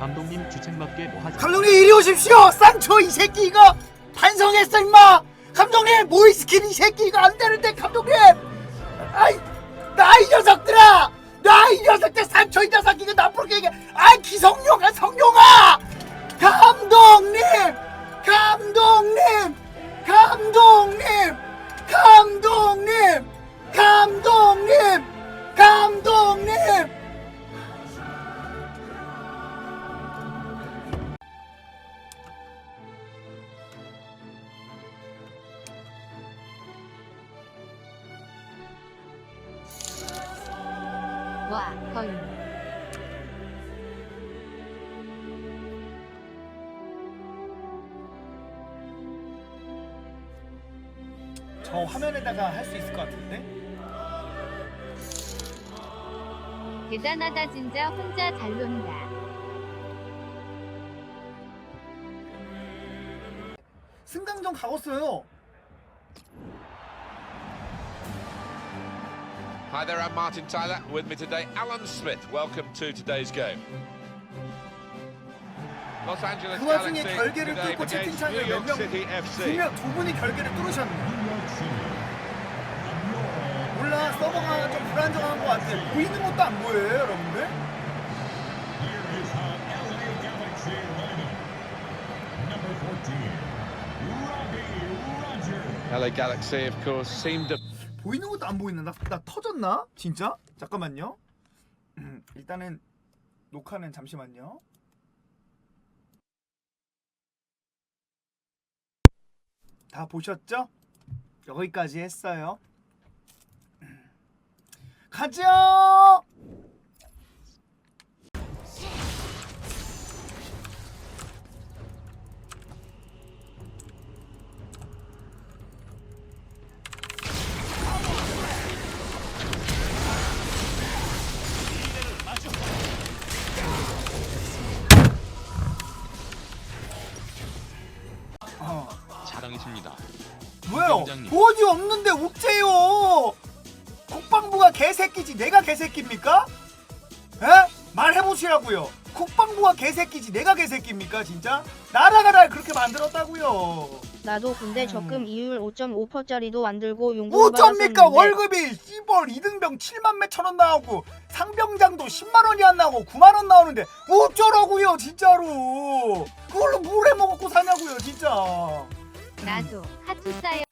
감독님 주책맞게 뭐 하지? 감독님 이리 오십시오. 쌍초 이 새끼 이거 반성했어 임마. 감독님 모이스킨 이 새끼 이거 안 되는데 감독님. 아이 나 이 녀석들아. 나 이 녀석들 상처 이 녀석 이거 나쁘게 얘기해. 아이 기성용아 성용아. 감독님 감독님 감독님 감독님 감독님 감독님 와 거의. 저 화면에다가 할 수 있을 것 같은데? 대단하다 진짜. 혼자 잘 논다. 승강전 가봤어요 Hi there, I'm Martin Tyler. With me today, Alan Smith. Welcome to today's game. Los Angeles 그 와중에 Galaxy 결계를 today 뚫고 against 채팅창에 New York 몇 명, City FC. 두, 명, 두 분이 결계를 뚫으셨네 몰라 서버가 좀 불안정한 것 같아 보이는 것도 안 보여요 여러분들? LA Galaxy, of course, seemed to 보이는 것도 안 보이는 나, 나 터졌나? 진짜? 잠깐만요 음, 일단은 녹화는 잠시만요 다 보셨죠? 여기까지 했어요 가자 뭐예요? 위원장님. 돈이 없는데 어째요? 국방부가 개새끼지 내가 개새끼입니까? 에? 말해보시라고요. 국방부가 개새끼지 내가 개새끼입니까 진짜? 나라가 날 그렇게 만들었다고요. 나도 군대 음. 적금 이율 5.5%짜리도 안 들고 용돈 어쩝니까 월급이 씨벌 이등병 7만 몇천 원 나오고 상병장도 10만 원이 안 나오고 9만 원 나오는데 어쩌라고요 진짜로 그걸로 뭘 해먹고 사냐고요 진짜 나도 하투 사요.